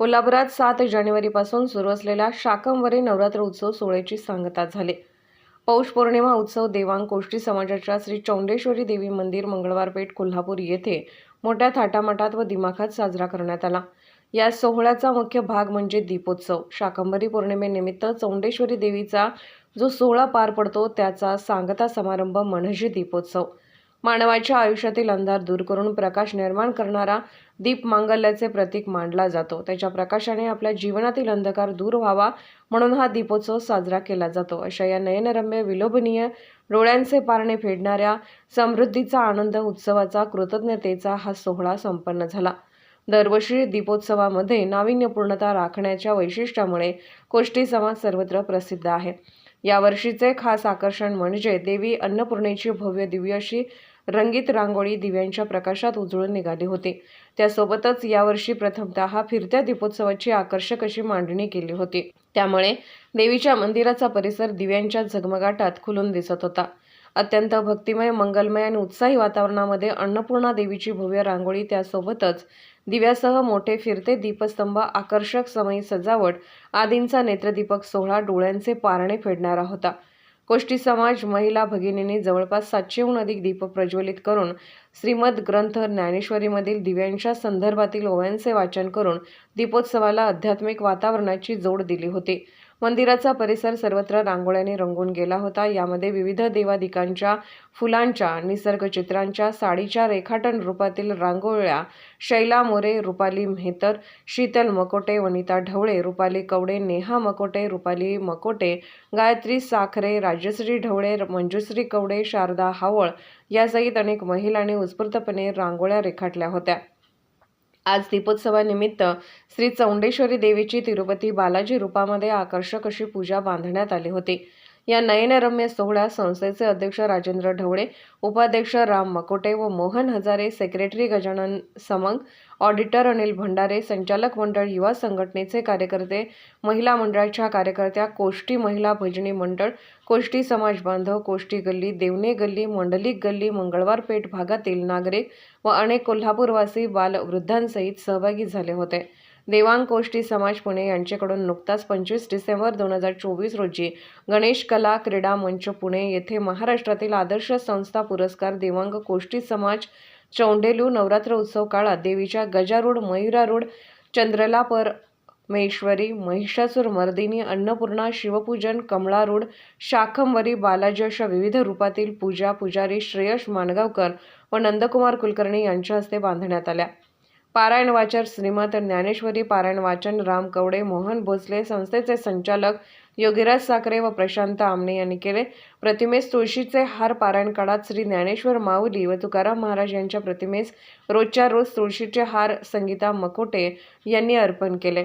कोल्हापुरात सात जानेवारीपासून सुरू असलेल्या शाकंवरी नवरात्र उत्सव सोहळ्याची सांगता झाली. पौष पौर्णिमा उत्सव देवांग कोष्टी समाजाच्या श्री चौंडेश्वरी देवी मंदिर मंगळवार पेठ कोल्हापूर येथे मोठ्या थाटामाटात व दिमाखात साजरा करण्यात आला. या सोहळ्याचा मुख्य भाग म्हणजे दीपोत्सव. शाकंभरी पौर्णिमेनिमित्त चौंडेश्वरी देवीचा जो सोहळा पार पडतो त्याचा सांगता समारंभ म्हणजे दीपोत्सव. मानवाच्या आयुष्यातील अंधार दूर करून प्रकाश निर्माण करणारा दीप मांगल्याचे प्रतीक मानला जातो. त्याच्या प्रकाशाने आपल्या जीवनातील अंधकार दूर व्हावा म्हणून हा दीपोत्सव साजरा केला जातो. अशा या नयनरम्य विलोभनीय डोळ्यांचे पारणे फेडणाऱ्या समृद्धीचा आनंद उत्सवाचा कृतज्ञतेचा हा सोहळा संपन्न झाला. दरवर्षी दीपोत्सवामध्ये नाविन्यपूर्णता राखण्याच्या वैशिष्ट्यामुळे कोष्टी समाज सर्वत्र प्रसिद्ध आहे. यावर्षीचे खास आकर्षण म्हणजे देवी अन्नपूर्णेची भव्य दिव्य अशी रंगीत रांगोळी दिव्यांच्या प्रकाशात उजळून निघाली होती. त्यासोबतच यावर्षी प्रथमतः फिरत्या दीपोत्सवाची आकर्षक अशी मांडणी केली होती. त्यामुळे देवीच्या मंदिराचा परिसर दिव्यांच्या झगमगाटात खुलून दिसत होता. अत्यंत भक्तिमय मंगलमय आणि उत्साही वातावरणामध्ये अन्नपूर्णा देवीची भव्य रांगोळी त्यासोबतच दिव्यासह मोठे फिरते दीपस्तंभ आकर्षक समयी सजावट आदींचा नेत्रदीपक सोहळा डोळ्यांचे पारणे फेडणारा होता. कोष्टी समाज महिला भगिनींनी जवळपास सातशेहून अधिक दीप प्रज्वलित करून श्रीमद ग्रंथ ज्ञानेश्वरीमधील दिव्यांच्या संदर्भातील ओव्यांचे वाचन करून दीपोत्सवाला आध्यात्मिक वातावरणाची जोड दिली होती. मंदिराचा परिसर सर्वत्र रांगोळ्याने रंगून गेला होता. यामध्ये विविध देवादिकांच्या फुलांच्या निसर्गचित्रांच्या साडीच्या रेखाटन रूपातील रांगोळ्या शैला मोरे रुपाली मेहतर शीतल मकोटे वनिता ढवळे रुपाली कवडे नेहा मकोटे रुपाली मकोटे गायत्री साखरे राजश्री ढवळे मंजुश्री कवडे शारदा हावळ यासहित अनेक महिलांनी उत्स्फूर्तपणे रांगोळ्या रेखाटल्या होत्या. आज दीपोत्सवानिमित्त श्री चौंडेश्वरी देवीची तिरुपती बालाजी रूपामध्ये आकर्षक अशी पूजा बांधण्यात आली होती. या नयनरम्य सोहळ्यात संस्थेचे अध्यक्ष राजेंद्र ढवळे उपाध्यक्ष राम मकोटे व मोहन हजारे सेक्रेटरी गजानन समंग ऑडिटर अनिल भंडारे संचालक मंडळ युवा संघटनेचे कार्यकर्ते महिला मंडळाच्या कार्यकर्त्या कोष्टी महिला भजनी मंडळ कोष्टी समाज बांधव कोष्टी गल्ली देवणे गल्ली मंडलिक गल्ली मंगळवार पेठ भागातील नागरिक व अनेक कोल्हापूरवासी बाल वृद्धांसहित सहभागी झाले होते. देवांग कोष्टी समाज पुणे यांच्याकडून नुकताच पंचवीस डिसेंबर दोन हजार चोवीस रोजी गणेश कला क्रीडा मंच पुणे येथे महाराष्ट्रातील आदर्श संस्था पुरस्कार देवांग कोष्टी समाज चौंडेलू नवरात्र उत्सव काळात देवीच्या गजारूढ मयुरारूढ चंद्रला पर महिषासूर मर्दिनी अन्नपूर्णा शिवपूजन कमळारूढ शाखंवरी बालाजी अशा विविध रूपातील पूजा पुजारी श्रेयश माणगावकर व नंदकुमार कुलकर्णी यांच्या हस्ते बांधण्यात आल्या. पारायण वाचन श्रीमत ज्ञानेश्वरी पारायण वाचन राम कवडे मोहन भोसले संस्थेचे संचालक योगीराज साखरे व प्रशांत आमणे यांनी केले. प्रतिमेस तुळशीचे हार पारायण काळात श्री ज्ञानेश्वर माऊली व तुकाराम महाराज यांच्या प्रतिमेस रोजच्या रोज तुळशीचे हार संगीता मकोटे यांनी अर्पण केले.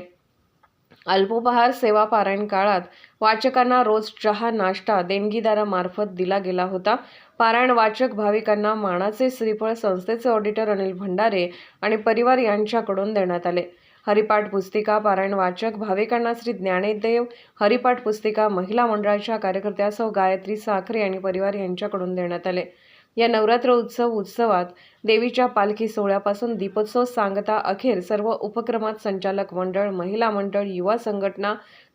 अल्पोपहार सेवा पारायण काळात वाचकांना रोज चहा नाश्ता देणगीदारामार्फत दिला गेला होता. पारायण वाचक भाविकांना मानाचे श्रीफळ संस्थेचे ऑडिटर अनिल भंडारे आणि परिवार यांच्याकडून देण्यात आले. हरिपाठ पुस्तिका पारायण वाचक भाविकांना श्री ज्ञानेदेव हरिपाठ पुस्तिका महिला मंडळाच्या कार्यकर्त्यासह गायत्री साखरे आणि परिवार यांच्याकडून देण्यात आले. या नवरात्र उत्सव उत्सवात देवीच्या पालखी सोहळ्यापासून दीपोत्सव सांगता अखेर सर्व उपक्रमात संचालक मंडळ महिला मंडळ युवा संघटना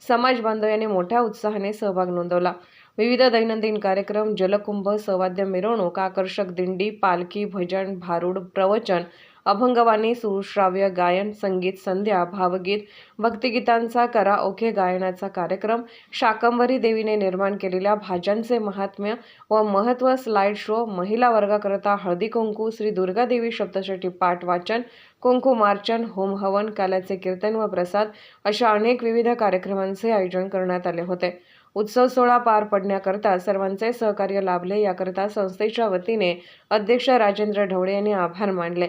समाज बांधव यांनी मोठ्या उत्साहाने सहभाग नोंदवला. विविध दैनंदिन कार्यक्रम जलकुंभ सवाद्य मिरवणूक आकर्षक दिंडी पालखी भजन भारूड प्रवचन अभंगवाणी सुश्राव्य गायन संगीत संध्या भावगीत भक्तिगीतांचा कराओके गायनाचा कार्यक्रम शाकंभरी देवीने निर्माण केलेल्या भाज्यांचे महात्म्य व महत्त्व स्लाइड शो महिला वर्गाकरता हळदी कुंकू श्री दुर्गादेवी शब्दशेटी पाठ वाचन कुंकू मार्चन होम हवन काल्याचे कीर्तन व प्रसाद अशा अनेक विविध कार्यक्रमांचे आयोजन करण्यात आले होते. उत्सव सोहळा पार पडण्याकरता सर्वांचे सहकार्य लाभले याकरता संस्थेच्या वतीने अध्यक्ष राजेंद्र ढवळे यांनी आभार मानले.